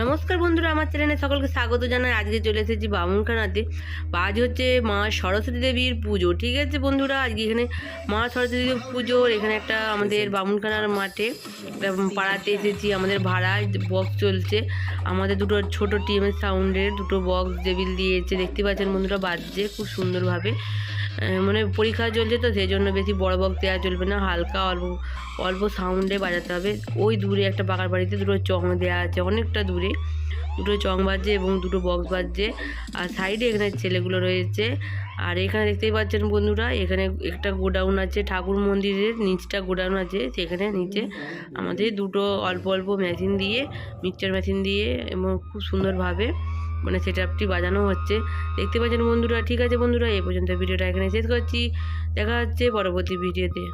নমস্কার বন্ধুরা, আমার চ্যানেলে সকলকে স্বাগত জানাই। আজকে চলে এসেছি বামুনখানাতে। আজ হচ্ছে মা সরস্বতী দেবীর পুজো, ঠিক আছে বন্ধুরা? আজকে এখানে মা সরস্বতী দেবীর পুজো এখানে একটা আমাদের বামুনখানার মাঠে পাড়াতে এসেছি। আমাদের ভাড়ায় বক্স চলছে। আমাদের দুটো ছোট টিএমএস সাউন্ডের দুটো বক্স টেবিল দিয়েছে। দেখতে পাচ্ছেন বন্ধুরা, বাজছে খুব সুন্দরভাবে। মানে পরীক্ষা চলছে তো, সেই জন্য বেশি বড় বক্স দেওয়া চলবে না। হালকা অল্প অল্প সাউন্ডে বাজাতে হবে। ওই দূরে একটা পাকার বাড়িতে দুটো চং দেওয়া আছে, অনেকটা দূরে। দুটো চং বাজছে এবং দুটো বক্স বাজছে। আর সাইডে এখানে ছেলেগুলো রয়েছে। আর এখানে দেখতেই পাচ্ছেন বন্ধুরা, এখানে একটা গোডাউন আছে, ঠাকুর মন্দিরের নিচটা গোডাউন আছে। সেখানে নিচে আমাদের দুটো অল্প অল্প মেশিন দিয়ে মিক্সচার মেশিন দিয়ে এবং খুব সুন্দরভাবে মানে সেট আপটি বাজানো হচ্ছে। দেখতে পাচ্ছেন বন্ধুরা, ঠিক আছে বন্ধুরা, এই পর্যন্ত ভিডিওটা এখানে শেষ করছি। দেখা হচ্ছে পরবর্তী ভিডিওতে।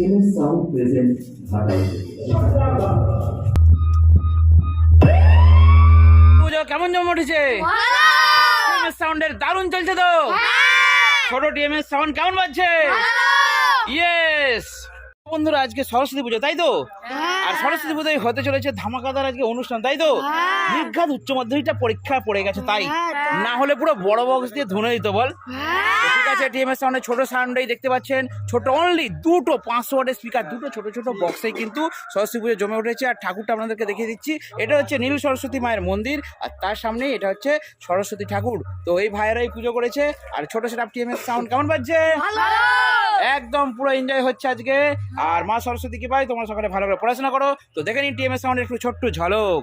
EMS sound present Bharat. পুজো কেমন জমে উঠেছে? সাউন্ডের দারুণ চলছে তো? ছোট ডিএমএস সাউন্ড কেমন বাজছে? ইয়েস বন্ধুরা আজকে সরস্বতী পুজো তাই তো? আর সরস্বতী পুজোয় হতে চলেছে ধামাকাদার আজকে অনুষ্ঠান তাই তো? নির্ঘাত উচ্চ মাধ্যমিকটা পরীক্ষা পড়ে গেছে তাই? না হলে পুরো বড় বক্স দিয়ে ধুনে দিত বল। তো ঠিক আছে টিএমএস সাউন্ডের ছোট সাউন্ডেই দেখতে পাচ্ছেন। ছোট অনলি দুটো পাঁচশো ওয়াটের স্পিকার দুটো ছোট ছোট বক্সে কিন্তু সরস্বতী পুজো জমে উঠেছে। আর ঠাকুরটা আপনাদেরকে দেখিয়ে দিচ্ছি এটা হচ্ছে নীল সরস্বতী মায়ের মন্দির আর তার সামনে এটা হচ্ছে সরস্বতী ঠাকুর। তো এই ভাইয়েরাই পুজো করেছে আর ছোট সেট টিএমএস সাউন্ড কেমন বাজছে? একদম পুরো এনজয় হচ্ছে আজকে। আর মা সরস্বতী কি ভাই? তোমরা সকালে ভালো করে পড়াশোনা করো। তো দেখে নিন টিএমএস সাউন্ডের একটু ছোট্ট ঝলক।